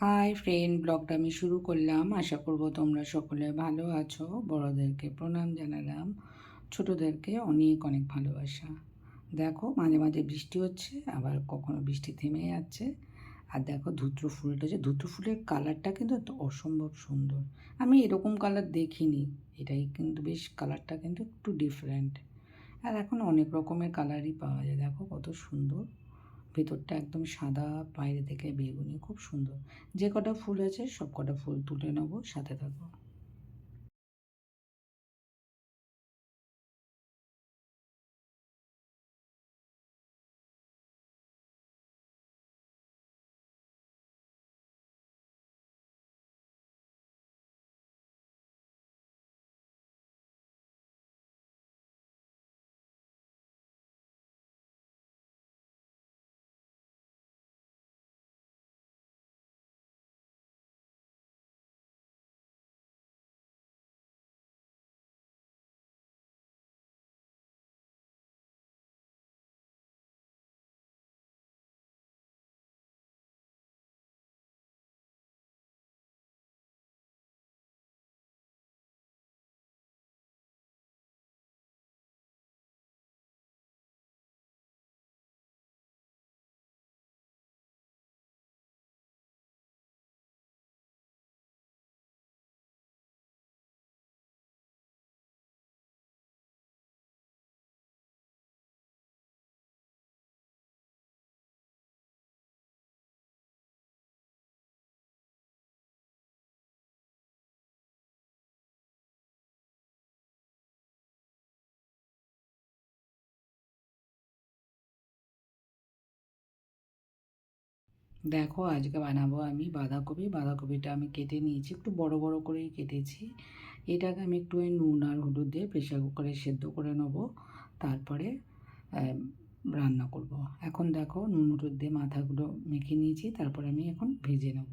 Hi friend ব্লগটা আমি শুরু করলাম। আশা করব তোমরা সকলে ভালো আছো। বড়োদেরকে প্রণাম জানালাম। ছোটোদেরকে অনেক অনেক ভালোবাসা। দেখো, মাঝে মাঝে বৃষ্টি হচ্ছে, আবার কখনো বৃষ্টি থেমে যাচ্ছে। আর দেখো, ধুত্র ফুলটা যে, ধুত্র ফুলের কালারটা কিন্তু অসম্ভব সুন্দর। আমি এরকম কালার দেখিনি। এটাই কিন্তু বেশ, কালারটা কিন্তু একটু ডিফারেন্ট আর এখন অনেক রকমের কালারই পাওয়া যায়। দেখো কত সুন্দর। ভেতরটা একদম সাদা, বাইরে থেকে বেগুনি, খুব সুন্দর। যে কটা ফুল আছে সব কটা ফুল তুলে নেব, সাথে থাকব। দেখো, আজকে বানাবো আমি বাঁধাকপি। বাঁধাকপিটা আমি কেটে নিয়েছি, একটু বড় বড় করেই কেটেছি। এটাকে আমি একটু ওই নুন আর হলুদ দিয়ে প্রেশার কুকারে সেদ্ধ করে নেব। তারপরে রান্না করব। এখন দেখো, নুন হলুদ দিয়ে মাথাগুলো মেখে নিয়েছি, তারপরে আমি এখন ভেজে নেব।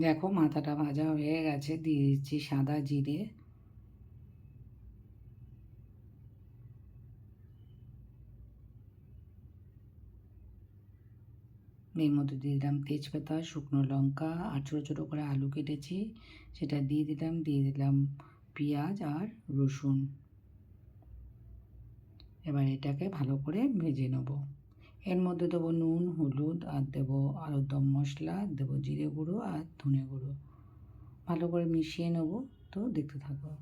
দেখো, মাথাটা ভাজা হয়ে গেছে, দিয়ে দিচ্ছি সাদা জিরে। এর মধ্যে দিয়ে দিলাম তেজপাতা, শুকনো লঙ্কা, আর ছোটো ছোটো করে আলু কেটেছি। সেটা দিয়ে দিলাম দিয়ে দিলাম পেঁয়াজ আর রসুন। এবার এটাকে ভালো করে ভেজে নেব। এর মধ্যে দেবো নুন, হলুদ, আর দেবো আলুর দম মশলা, দেবো জিরে গুঁড়ো আর ধনে গুঁড়ো। ভালো করে মিশিয়ে নেব, তো দেখতে থাকো।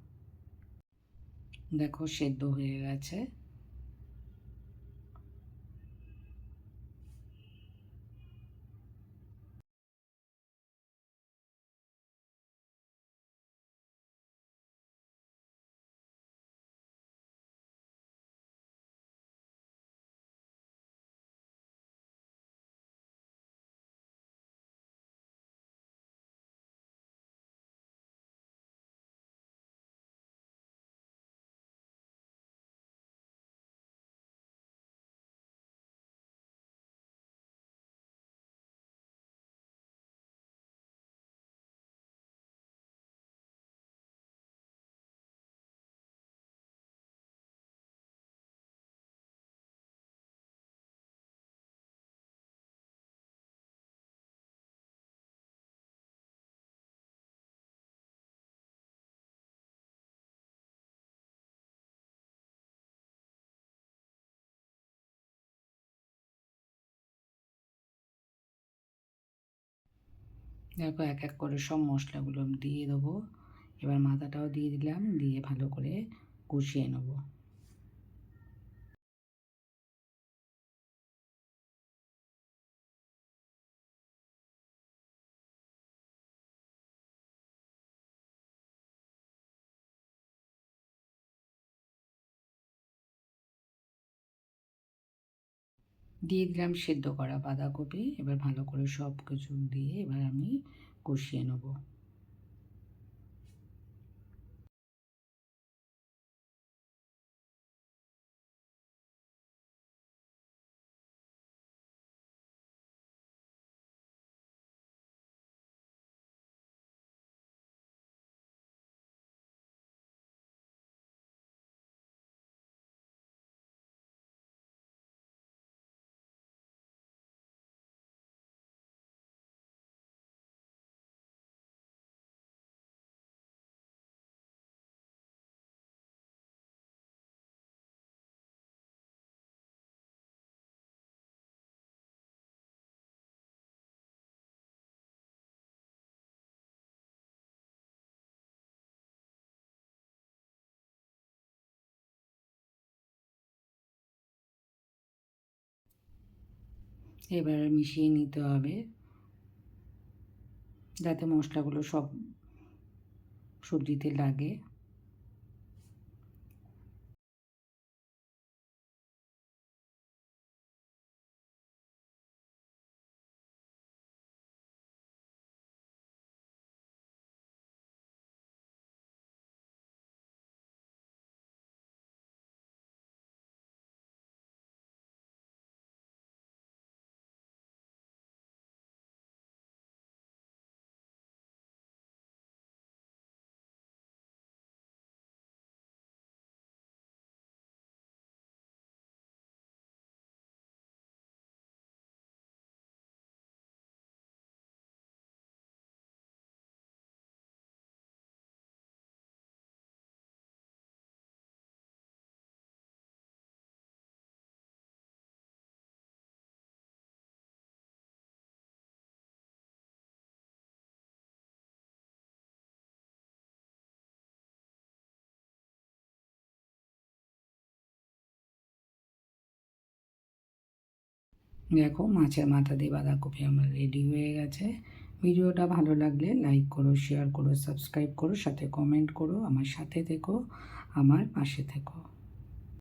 দেখো, সেদ্ধ হয়ে গেছে। দেখো এক এক করে সব মশলাগুলো দিয়ে দেবো। এবার মাথাটাও দিয়ে দিলাম, দিয়ে ভালো করে কষিয়ে নেব। দিয়ে দিলাম সেদ্ধ করা বাঁধাকপি, এবার ভালো করে সব কিছু দিয়ে এবার আমি কষিয়ে নেব। এবার মিশিয়ে নিতে হবে। যাতে মশলাগুলো সব সবজিতে লাগে। দেখো মাছের মাথা দিয়ে বাঁধাকপি আমার রেডি হয়ে গেছে। ভিডিওটা ভালো লাগলে লাইক করো শেয়ার করো সাবস্ক্রাইব করো, সাথে কমেন্ট করো, আমার সাথে থেকো, আমার পাশে থেকো।